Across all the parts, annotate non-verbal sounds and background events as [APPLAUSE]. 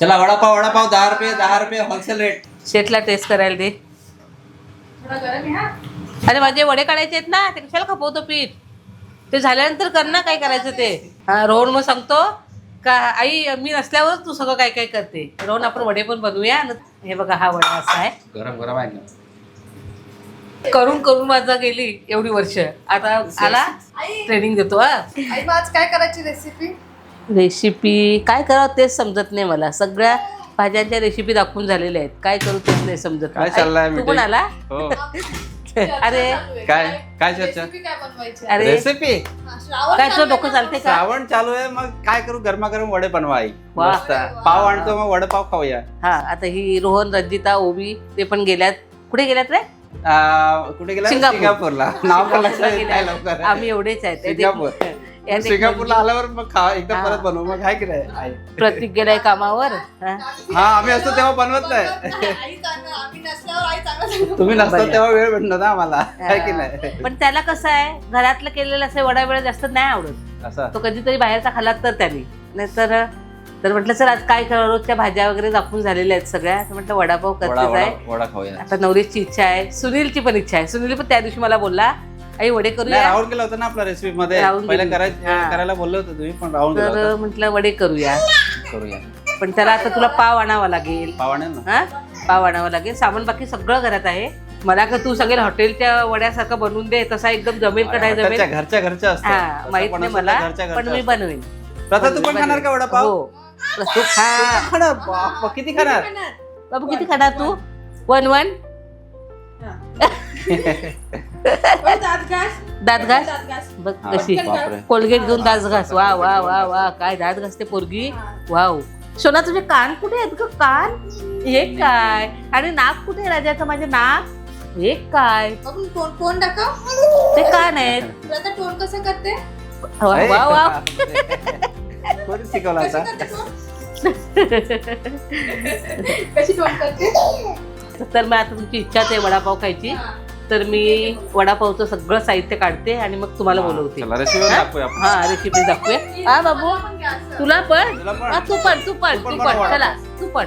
चला वडापाव वडापाव दहा रुपये दहा रुपये होलसेल रेट शेटला टेस्ट करायला दे. अरे माझे वडे काढायचे आहेत ना ते कशाला खपवतो पीठ? ते झाल्यानंतर कर ना काय करायचं ते. हा रोहन मग सांगतो का आई मी नसल्यावर तू सगळं काय काय करते. रोहन आपण वडे पण बनवूया. न- हे बघा हा वडा असा आहे. गरम गरम आहे ना. करून करून माझा गेली एवढी वर्ष. आता आला ट्रेनिंग देतो हा. आई मग आज काय करायची रेसिपी रेसिपी काय करावं तेच समजत नाही मला. सगळ्या भाज्यांच्या रेसिपी दाखवून झालेल्या आहेत. काय करू तेच नाही समजत. काय आई, चाललंय तू meeting? पण आला? हो. [LAUGHS] अरे. काय? काय चर्चा? रेसिपी काय बनवायची? अरे. रेसिपी श्रावण काय तुझं चालू डोकं? चालते का? श्रावण चालू आहे मग काय करू? गरमागरम वडे बनवा आई. वा. मस्त. पाव आणतो मग वडेपाव खाऊया. हा आता ही रोहन रंजिता ओबी ते पण गेल्यात. कुठे गेल्यात रे? आ, कुठे गेला? सिंगापूर. सिंगापूरला. नाव पण लक्षात येत नाही गेल्यात. लवकर. आम्ही एवढेच आहेत. ते- सिंगापूर. [LAUGHS] सिंगापूरला आल्यावर मग खा एकदा. परत बनवू मग काय की नाही? आई. प्रतीक गेलाय कामावर? हा. हा आम्ही असतो तेव्हा बनवत नाही. आई चांगलं आम्ही नसल्यावर आई चांगलं तुम्ही नसता बरं. तेव्हा वेळ भेटणार ना आम्हाला. काय की नाही? पण त्याला कसं आहे घरातलं केलेलं असं वडा वेळ जास्त नाही आवडत. असं? तो कधीतरी बाहेरचा खाल्ला तर त्याने. नाहीतर तर म्हटलं सर आज काय करू रोजच्या भाज्या वगैरे दाखवून झालेल्या आहेत सगळ्या. तर म्हटलं वडापाव वडा करतेच वडा आहे वडा खाऊया. आता नवरीची इच्छा आहे. सुनीलची पण इच्छा आहे. सुनील पण त्या दिवशी मला बोलला आई वडे करूया? राहून गेला होता ना आपल्या रेसिपी मध्ये. राहून पहिला गेली. करायचं हा. करायला बोललो होतो तुम्ही पण राहून गेला तर होता. म्हटलं वडे करूया. करूया. पण त्याला आता तुला पाव आणावा लागेल. पावाने ना? हा? पाव आणावं लागेल. सामान बाकी सगळं घरात आहे. मला का तू सांगेल हॉटेलच्या वड्यासारखं बनवून दे तसा एकदम जमेल का नाही घरच्या जमेल घरच्या घरच्या. हा माहीत पण नाही असतं मला पण मी. बनवेन. प्रथा तू पण खाणार का वडापाव हो. तू खा खाणार? बाप, किती खाणार? बाबू किती खाणार तू? One one? [LAUGHS] दात घास दात घास दात घास बघ कशी. बापरे. कोलगेट घेऊन दात घास वा वा वा वा. काय दात घासते पोरगी? वाव. सोना तुझे कान कुठे आहेत ग? कान? हे काय? आणि नाक कुठे आहे राजाचं माझे नाक? हे काय? आपण तोंड तोंड दाखव. ते कान आहेत. आता तोंड कसं करते? वा अरे, वा वा. कोणी शिकवला कशी आता? करते तोंड? कशी तोंड करते? तर मी आता तुमची इच्छाच आहे वडापाव खायची. हा. तर मी वडापावचं सगळं साहित्य काढते आणि मग तुम्हाला बोलवते. चला रेसिपी दाखवूया आपण. हा रेसिपी दाखवूया. हा बाबू. तुला पण? तुला पण? हा, तू पण तू पण तू पण बनव. चला तू पण.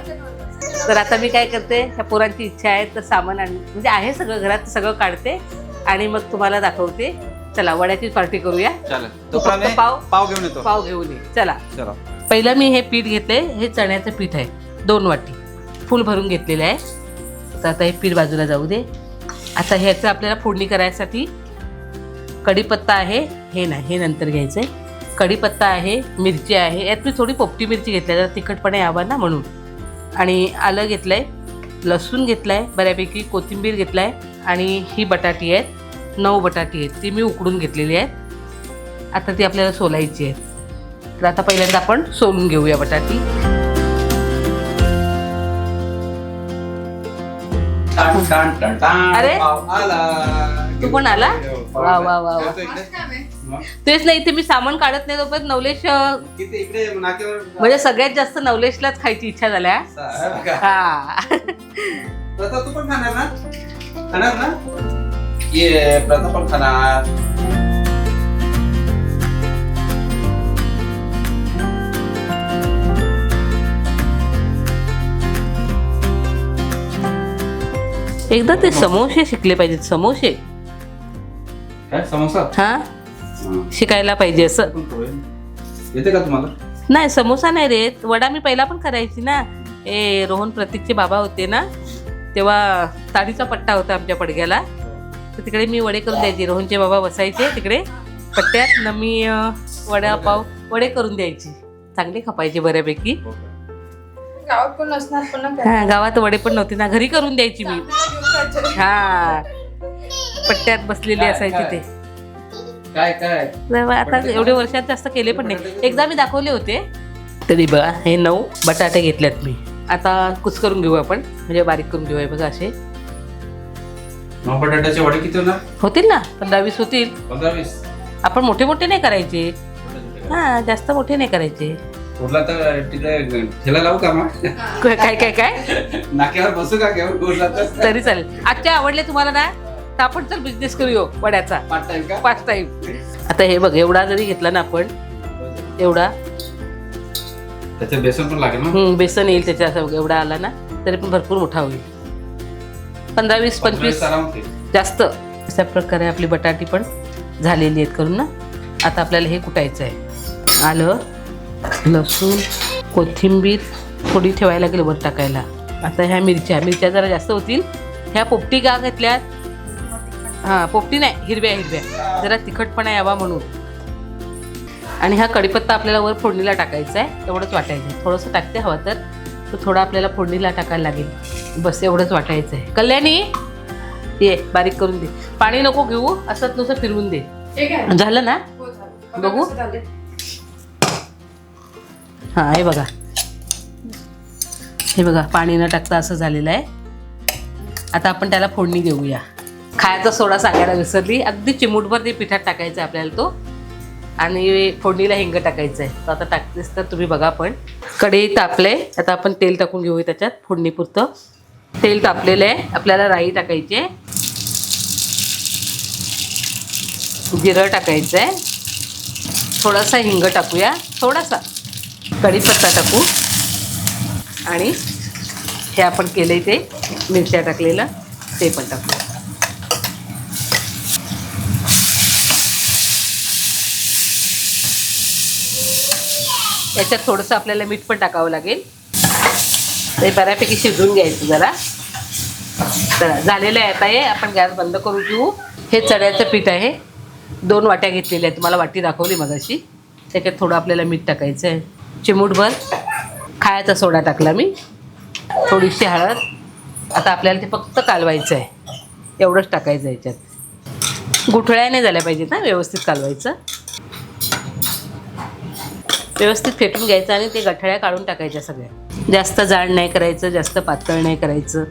तर आता मी काय करते ह्या पोरांची इच्छा आहे तर सामान आण म्हणजे आहे सगळं घरात सगळं काढते आणि मग तुम्हाला दाखवते. चला वड्याची पार्टी करूया. चालेल. तू पाव- पाव घेऊन येतो. पाव घेऊन ये. चला. चला. पहिलं मी हे पीठ घेतले हे चण्याचं पीठ आहे. दोन वाटी. फुल भरून घेतलेलं आहे. तर आता हे पीठ बाजूला जाऊ दे. आता ह्याचं आपल्याला फोडणी करायसाठी कढीपत्ता आहे हे नाही हे नंतर घ्यायचं आहे कढीपत्ता आहे मिरची आहे यात मी थोडी पोपटी मिरची घेतली आहे जरा तिखटपणे यावा ना म्हणून. आणि आलं घेतलं आहे लसूण घेतलं आहे बऱ्यापैकी कोथिंबीर घेतलं आहे आणि ही बटाटी आहेत नऊ बटाटी आहेत ती मी उकडून घेतलेली आहेत. आता ती आपल्याला सोलायची आहेत. तर आता पहिल्यांदा आपण सोलून घेऊया बटाटी. टाण, टाण, टाण, टाण. अरे? पाव आला तू पण आला? वा. वा, वा, वा. तेच नाही इथे मी सामान काढत नाही तोपर्यंत नवलेश अं, किती इकडे नाक्यावर म्हणजे सगळ्यात जास्त नवलेशलाच खायची इच्छा झाल्या. हा प्रथा तू पण खाणार ना खाणार ना ये प्रथा पण खाणार एकदा ते समोसे शिकले पाहिजेत समोसे. काय समोसा? हा. शिकायला पाहिजे असं. पण. येते का तुम्हाला? नाही समोसा नाही रे. वडा मी पहिला पण करायची ना. ए रोहन प्रतीकचे बाबा होते ना तेव्हा ताडीचा पट्टा होता आमच्या पडग्याला. तर तिकडे मी वडे करून द्यायचे. रोहनचे बाबा बसायचे तिकडे. पट्ट्यात न मी वडापाव वडे करून द्यायची. चांगले खपायचे बऱ्यापैकी. गावात नसणार पण घरी. हा गावात वडे पण नव्हते ना. घरी करून द्यायची मी. हा. पट्ट्यात बसलेली असायची? ते. काय काय? आता एवढे वर्षात जास्त केले पण नाही. एकदा मी दाखवले होते. तरी बघा हे नऊ बटाटे घेतल्यात मी. आता कुच करून घेऊ आपण. म्हणजे बारीक करून घेऊया बघा असे. नऊ बटाट्याचे वडे किती होणार? होतील ना पंधरा वीस होतील. पंधरा वीस आपण मोठे मोठे नाही करायचे. हा जास्त मोठे नाही करायचे. कुठला तर तिकडे ठेला लावू का मग? काय काय काय काय? नाक्यावर बसू का घेऊन कुठला तर? तरी चालेल. आजच्या आवडले तुम्हाला ना तर आपण तर बिझनेस करूया वड्याचा. पाच टाइम का? पाच टाईम आता हे बघ एवढा जरी घेतला ना आपण एवढा. त्याच्यात बेसन पण लागेल ना? बेसन येईल त्याच्या असं एवढा आला ना तरी पण भरपूर मोठा होईल. पंधरा वीस पंचवीस. आराम होते जास्त. अशा प्रकारे आपली बटाटी पण झालेली आहेत करून ना. आता आपल्याला हे कुटायचं आहे. आलं. लसूण कोथिंबीर थोडी ठेवायला लागेल वर टाकायला. आता ह्या मिरच्या मिरच्या जरा जास्त होतील. ह्या पोपटी का घेतल्यात? हां पोपटी नाही हिरव्या हिरव्या. जरा तिखटपणा यावा म्हणून. आणि हा कढीपत्ता आपल्याला वर फोडणीला टाकायचा आहे एवढंच वाटायचं आहे. थोडंसं टाकते हवं तर तो थोडा आपल्याला फोडणीला टाकायला लागेल. बस एवढंच वाटायचं आहे. कल्याणी ये बारीक करून दे. पाणी नको घेऊ असंच नुसतं फिरवून दे. झालं ना? हो. बघा. हां हे बघा. हे बघा पाणी न टाकता असं झालेलं आहे. आता आपण त्याला फोडणी देऊया. खायचा सोडा सांगायला विसरली. अगदी चिमूटभर ते पिठात टाकायचं आहे आपल्याला तो. आणि फोडणीला हिंग टाकायचं आहे. तर आता टाकतेस तर तुम्ही बघा पण. कढई तापले. आता आपण तेल टाकून घेऊया त्याच्यात फोडणीपुरतं. तेल तापलेलं आहे. आपल्याला राई टाकायची आहे. जिरं टाकायचं आहे. थोडासा हिंग टाकूया. थोडासा. कढीपत्ता टाकू. आणि हे आपण केलं ते मिरच्या टाकलेलं ते पण टाकू. याच्यात थोडंसं आपल्याला मीठ पण टाकावं लागेल. ते बऱ्यापैकी शिजवून घ्यायचं जरा. चला झालेलं आहे आता हे. आपण गॅस बंद करून घेऊ. हे चण्याचं पीठ आहे. दोन वाट्या घेतलेल्या आहेत. तुम्हाला वाटी दाखवली मगाशी. त्याच्यात थोडं आपल्याला मीठ टाकायचं आहे. चिमूटभर खायचा सोडा टाकला मी. थोडीशी हळद. आता आपल्याला ते फक्त कालवायचं आहे. एवढंच टाकायचं याच्यात. गुठळ्या नाही झाल्या पाहिजेत ना व्यवस्थित कालवायचं. व्यवस्थित फेटून घ्यायचं आणि ते गठळ्या काढून टाकायच्या सगळ्या. जास्त जाड नाही करायचं जास्त पातळ नाही करायचं.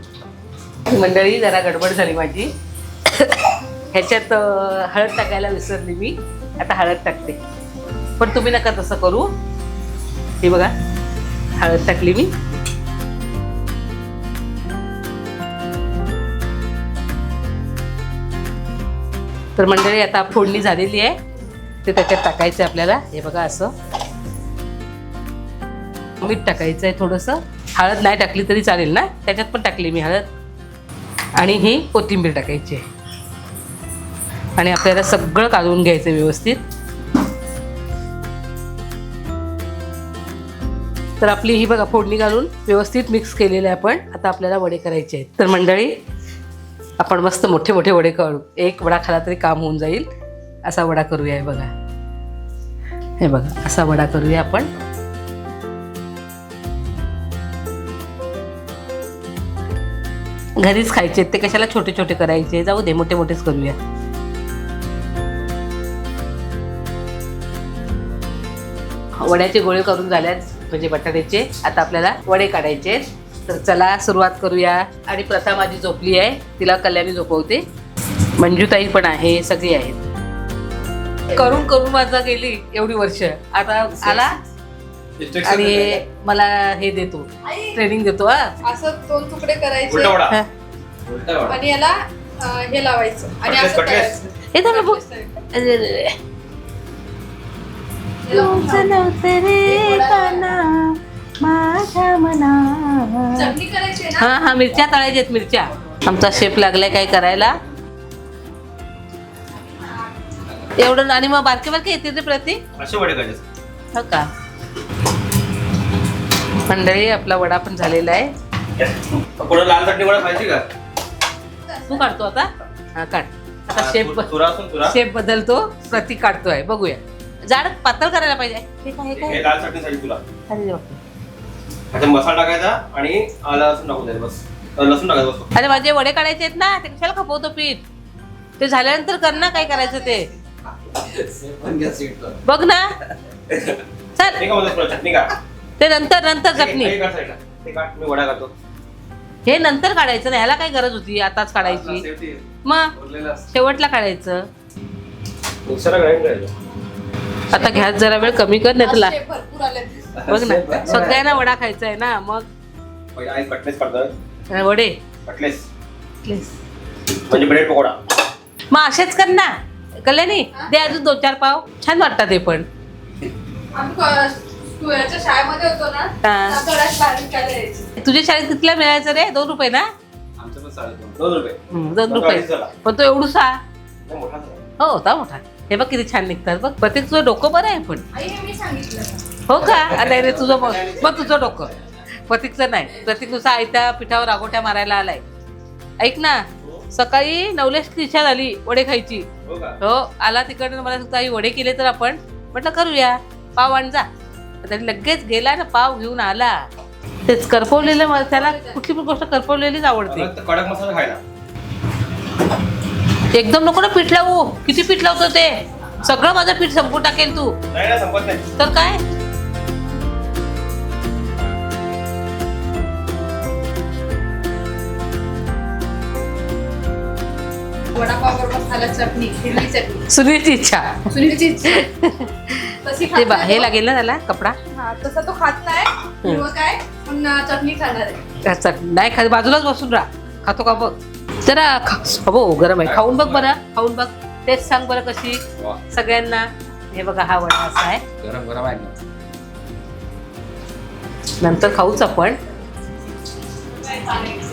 मंडळी जरा गडबड झाली माझी. ह्याच्यात हळद टाकायला विसरली मी. आता हळद टाकते. पण तुम्ही नका तसं करू. हे बघा. हळद टाकली मी. तर मंडळी आता फोडणी झालेली आहे. ते त्याच्यात टाकायचं आहे आपल्याला. हे बघा असं. मीठ टाकायचं आहे थोडंसं. हळद नाही टाकली तरी चालेल ना? त्याच्यात पण टाकली मी हळद. आणि ही कोथिंबीर टाकायची आहे. आणि आपल्याला सगळं काढून घ्यायचं व्यवस्थित. तर आपली ही बघा फोडणी घालून व्यवस्थित मिक्स केलेलं आहे आपण. आता आपल्याला वडे करायचे आहेत. तर मंडळी आपण मस्त मोठे मोठे वडे करू. एक वडा खाला तरी काम होऊन जाईल. असा वडा करूया हे बघा. हे बघा असा वडा करूया आपण. घरीच खायचे ते कशाला छोटे छोटे करायचे? जाऊ दे मोठे मोठेच करूया. वड्याचे गोळे करून झाल्यास म्हणजे बटाट्याचे आता आपल्याला वडे काढायचे आहेत. तर चला सुरुवात करूया. आणि प्रथा माझी झोपली आहे तिला कल्याणी झोपवते. मंजूताई पण आहे सगळी आहेत. करून करून माझा गेली एवढी वर्ष. आता आला? आणि मला हे देतो ट्रेनिंग देतो हा. असं दोन तुकडे करायचे. हा. आणि याला हे लावायचं. आणि असं. हे हे लावून ठेव. चटणी करायची आहे हा ना? हा मिरच्या तळायच्या आहेत मिरच्या. आमचा शेप लागलाय काय करायला? एवढं आणि मग बारके बारके येते ते प्रति असे वडे करायचे. हो का? मंडळी आपला वडा पण झालेला आहे. कोणा लाल चटणी वडा खायची का? तू काढतो आता? हा काढ. आता शेप तुरा असून तुरा. शेप बदलतो प्रतीक काढतोय. बघूया. जाड पातळ करायला पाहिजे. हे काय हे काय हे लाल चटणीसाठी तुला. अरे बापरे. आता मसाला टाकायचा आणि आला लसूण टाकू द्यायचं बस. अ, लसूण टाकायचं बस अरे माझे वडे काढायचे आहेत ना ते कशाला खपवतो पीठ? ते झाल्यानंतर कर ना काय करायचं ते. बघ ना. चल. ते का म्हणतात तुला चटणी का ते नंतर नंतर चटणी. हे काढ साईडला. ते काढ मी वडा करतो हे नंतर काढायचं ना ह्याला काय गरज होती आताच काढायची. मग शेवटला काढायचं. मिक्सरला ग्राइंड करायचं. आता घ्यास जरा वेळ कमी कर नाही तुला असे भरपूर आले बघ ना सगळ्यांना वडा खायचा आहे ना मग वडे. म्हणजे ब्रेड पकोडा. मग असेच कर ना. कल्याणी दे अजून दोन चार पाव. छान वाटतात ते पण. शाळेमध्ये होतो ना हा. तुझ्या शाळेत कितीला मिळायचं रे? दोन रुपये ना? दोन. रुपये. पण तो एवढूसा. हो होता मोठा. हे बघ किती छान निघतात बघ. प्रत्येक तुझं डोकं बरं आहे पण. आई हे मी सांगितलं हो का? अरे रे तुझं मग मग तुझं डोकं. प्रतीकचं नाही. प्रतीक नुसता आयत्या पिठावर रागोट्या मारायला आलाय. ऐक ना सकाळी नवलेशची इच्छा झाली वडे खायची. हो का? हो आला तिकडनं मला आई वडे केले तर आपण. म्हटलं करूया. पाव आण जा. तरी लगेच गेला ना पाव घेऊन आला. तेच करपवलेलं मला त्याला कुठली पण गोष्ट करपवलेलीच आवडते. कडक मसाला खायला. एकदम नको ना पीठ लावू. किती पीठ लावतो ते? सगळं माझं पीठ संपून टाकेल तू. नाही ना संपत नाही. तर काय? वडापाव बरोबर चटणी हिरवी चटणी. सुनीलची इच्छा. सुनीलची इच्छा. [LAUGHS] तशी ते खात बा- नाही हे तो. लागेल ना त्याला कपडा? हा तसा तो खात नाही. किंवा काय पण चटणी खाणार आहे. नाही खा बाजूलाच बसून राहा. खातो का बघ? जरा खा- हो गरम आहे. खाऊन बघ बरं खाऊन बघ. तेच सांग बरं कशी. वा, सगळ्यांना. हे बघा हा वडा असा आहे. गरम गरम आहे. ना. नंतर खाऊच आपण.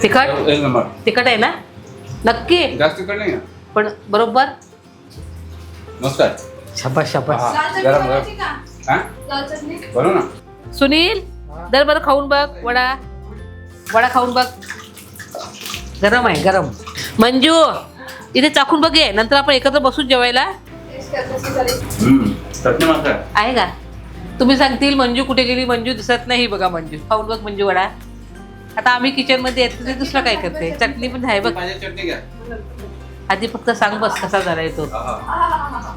तिखट? एक नंबर. तिखट आहे ना? नक्की. जास्त तिखट नाही ना पण बरोबर? मस्त आहे शाबास शाबास. हा, लाल चटणी गरम बनवायची गरम. का हा? लाल चटणी? बनव ना. सुनील दर बरं खाऊन बघ वडा. वडा खाऊन बघ. गरम आहे गरम. मंजू इथे चाखून बघ ये नंतर आपण एकत्र बसून जेवायला. आहे का? तुम्ही सांगतील मंजू कुठे गेली? मंजू दिसत नाही बघा मंजू. खाऊन बघ मंजू वडा. आता आम्ही किचनमध्ये येतो ते दुसरं काय करते? चटणी पण आहे बघ. माझी चटणी घ्या. आधी फक्त सांग बस कसा झाला तो. हा,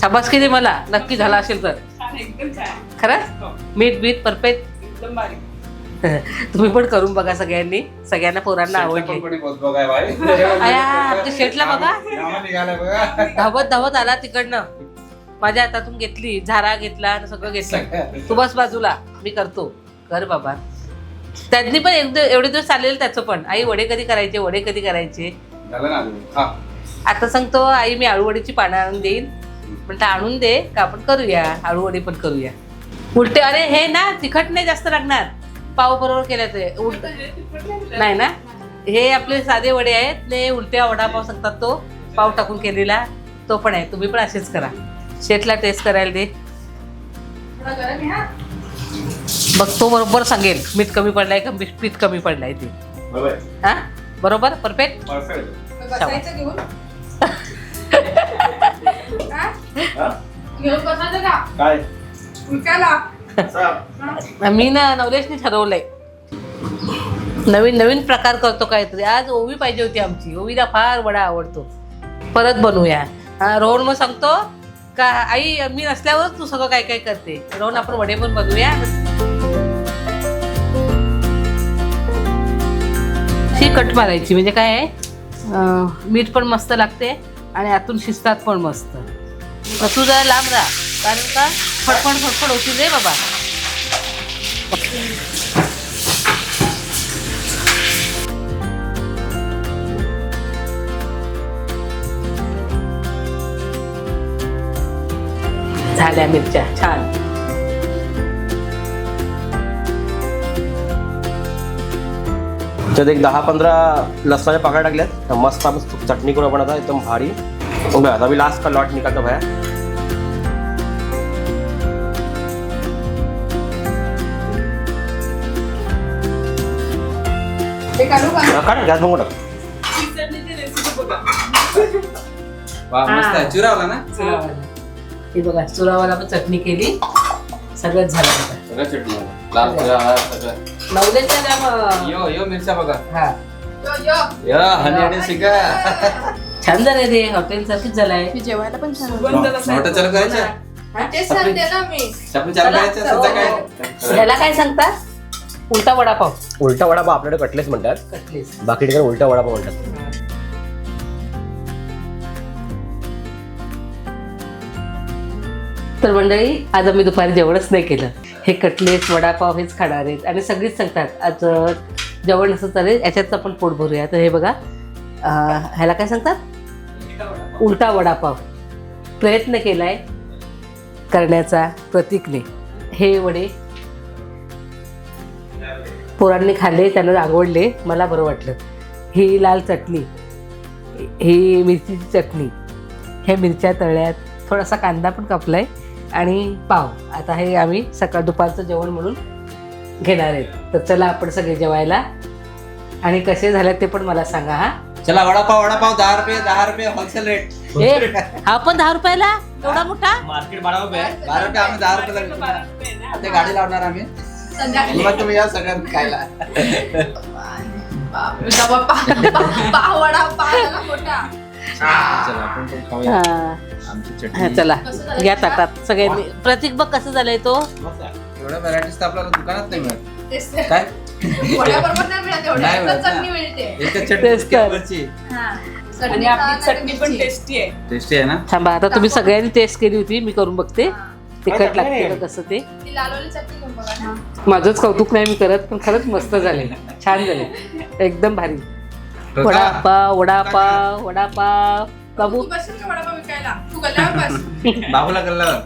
शाबास किती मला. नक्की झाला असेल तर. खरं मीठ बीठ परफेक्ट [LAUGHS] तुम्ही पण करून बघा सगळ्यांनी. सगळ्यांना पोरांना आवडली आमच्या शेटला बघा. धावत धावत आला तिकडनं. माझ्या हातातून घेतली झारा घेतला सगळं घेतलं. तू बस बाजूला. मी करतो. कर बाबा. त्यांनी पण एक दिव- एवढे दिवस चाललेलं त्याचं पण. आई वडे कधी करायचे? वडे कधी करायचे? हा. आता सांगतो आई मी आळूवडीची पानं आणून देईन. म्हटलं आणून दे का आपण करूया? आळूवडी पण करूया. उलटे अरे हे ना तिखट नाही जास्त लागणार. पाव बरोबर केलं ते उलट नाही ना? हे आपले साधे वडे आहेत. ने उलट्या वडापाव सांगतात तो पाव टाकून केलेला. तो पण आहे. तुम्ही पण असेच करा. शेटला टेस्ट करायला दे. थोडा गरम आहे हा बघ तो बरोबर सांगेल. मीठ कमी पडलाय का मीठ पीठ कमी पडलाय ते. बरोबर. हा? परफेक्ट? [LAUGHS] हा? हा? का? काय? [LAUGHS] मी ना नवलेशने ठरवलंय. नवीन नवीन प्रकार करतो काहीतरी. आज ओवी पाहिजे होती आमची. ओवीला फार वडा आवडतो. परत बनवूया. रोहन मग सांगतो का आई मी नसल्यावर तू सगळं काय काय करते. रोहन आपण वडे पण बनवूया. शी कट मारायची म्हणजे काय आहे? मीठ पण मस्त लागते आणि आतून शिजतात पण मस्त. तू जरा लांब राहा. कारण का? फडफड फडफड होती रे बाबा. झाल्या मिरच्या. छान. त्यात एक दहा पंधरा लसणाच्या पाकळ्या टाकल्यात. मस्त मस्त चटणी करू आपण आता एकदम भारी. बघा आता मी लास्ट का लॉट निकालतो भया काढू गॅस बघू टाक वा मस्त आहे. चिरावला ना? ही. बघा चुरावाला पण चटणी केली. सगळंच झालं. सगळं चटणी आहे. लाल तिखट, हा, सगळं. नवलेच्या त्या मग- यो यो मिरच्या बघा. हा. यो यो. या हनी आणि शिका. छान झालंय रे हॉटेल सारखीच झालंय. मी जेवायला पण छान मोठं चालू करायचं? हा? तेच सांगते ना मी. आपण चालू चला. करायचं सध्या काय ह्याला काय सांगतात उलटा वडापाव. उलटा वडापाव आपल्याकडे कटलेस म्हणतात. कटलीस. बाकी ठिकाणी उलटा वडापाव म्हणतात. तर मंडळी आज आम्ही दुपारी जेवणच नाही केलं. हे कटलेट वडापाव हेच खाणार आहेत. आणि सगळीच सांगतात आज जेवण असं चालेल याच्यात आपण पोट भरूया. तर हे बघा अं, ह्याला काय सांगतात? उलटा वडापाव. प्रयत्न केलाय करण्याचा प्रतीकने. हे वडे पोरांनी खाल्ले त्यांना आवडले मला बरं वाटलं. ही लाल चटणी ही मिरचीची चटणी हे मिरच्या तळ्यात थोडासा कांदा पण कापलाय आणि पाव. आता हे आम्ही सकाळ दुपारचं जेवण म्हणून घेणार आहेत तर चला आपण सगळे जेवायला. आणि कसे झाले ते पण मला सांगा हा? चला वडापाव वडापाव दहा रुपये दहा रुपये होलसेल रेट ए हा पण दहा रुपयाला? एवढा मोठा? मार्केट बारा रुपये आहे. बारा रुपये आम्ही दहा रुपये गाडी लावणार आम्ही. मग तुम्ही या सगळ्यांना खायला बापरे, डबा पा- पा- पाव वडा पाव झाला मोठा चला आपण पण खाऊया हा आमची हा, चटणी चला कसं झालं? घ्या ताटात सगळ्यांनी प्रतीक बघ कसं झालंय तो एवढ्या व्हरायटीज तर आपल्याला दुकानात नाही मिळत तेच ते. काय वड्याबरोबर नाही मिळत एवढं. नाही एकच मिळत ना. चटणी मिळते एकच चटणी तेच तर. वरची. हा. आणि चटणी आपली चटणी पण. टेस्टी आहे टेस्टी आहे ना थांबा आता तुम्ही सगळ्यांनी टेस्ट केली होती मी करून बघते हा. तिखट लागते कसं ते. माझंच कौतुक नाही मी करत पण खरंच मस्त झाले. छान झाले. एकदम भारी. वडापाव वडापाव वडापाव. बाबू [LAUGHS] बाबूला गल्ल्यावर.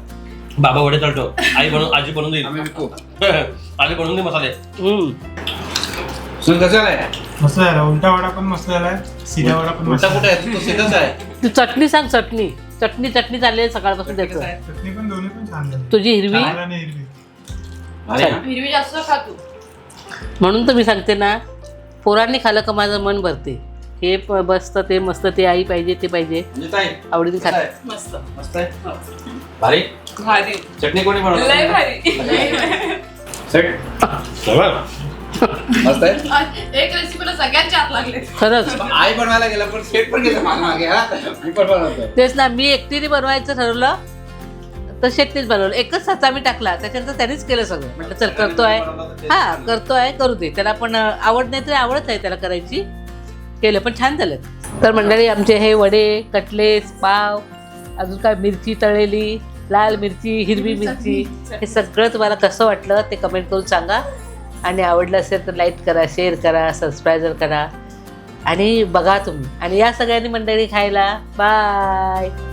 बाबा वडे तळतो. आई बनवून आजी बनवून देईल. आम्ही विकू. [LAUGHS] आजी बनवून दे मसाले. कसं आहे मस्त झाला. उलटा वडा पण मस्त झालाय. सीधा वडा पण मस्त उलटा कुठे आहे? तू सीधंच आहे. तू चटणी सांग चटणी. चटणी चटणी चालली आहे सकाळपासून त्याचं? चटणी पण दोन्ही पण छान झाली. तुझी हिरवी? हिरवी. जास्त खा तू. म्हणून तर मी सांगते ना पोरांनी खाल्लं का माझं मन भरते. हे प- बसतं ते मस्त ते आई पाहिजे ते पाहिजे. म्हणजे ताई, आवडीने कसं खात आहे? मस्त. मस्त आहे? भारी? भारी. चटणी कोणी लय बनवली भारी. [LAUGHS] सेट. [LAUGHS] मस्त आहे? एक रेसिपीला सगळ्यांच्या हात लागले. खरंच. आई बनवायला गेला पण सेट पण गेला मागे मागे हा? मी पण बनवतो तेच ना मी एकटीने बनवायचं ठरवलं तर शेट्टीच बनवलं. एकच साचा मी टाकला त्याच्यानंतर त्यानेच केलं सगळं. म्हटलं चल करतोय. हा करतोय करू दे. त्याला पण आवड नाही तरी आवडच आहे त्याला करायची. केलं पण छान झालं. तर मंडळी आमचे हे वडे कटलेस पाव अजून काय मिरची तळलेली लाल मिरची हिरवी मिरची हे सगळं तुम्हाला कसं वाटलं ते कमेंट करून सांगा. आणि आवडलं असेल तर लाईक करा शेअर करा सबस्क्रायबर करा. आणि बघा तुम्ही. आणि या सगळ्यांनी मंडळी खायला. बाय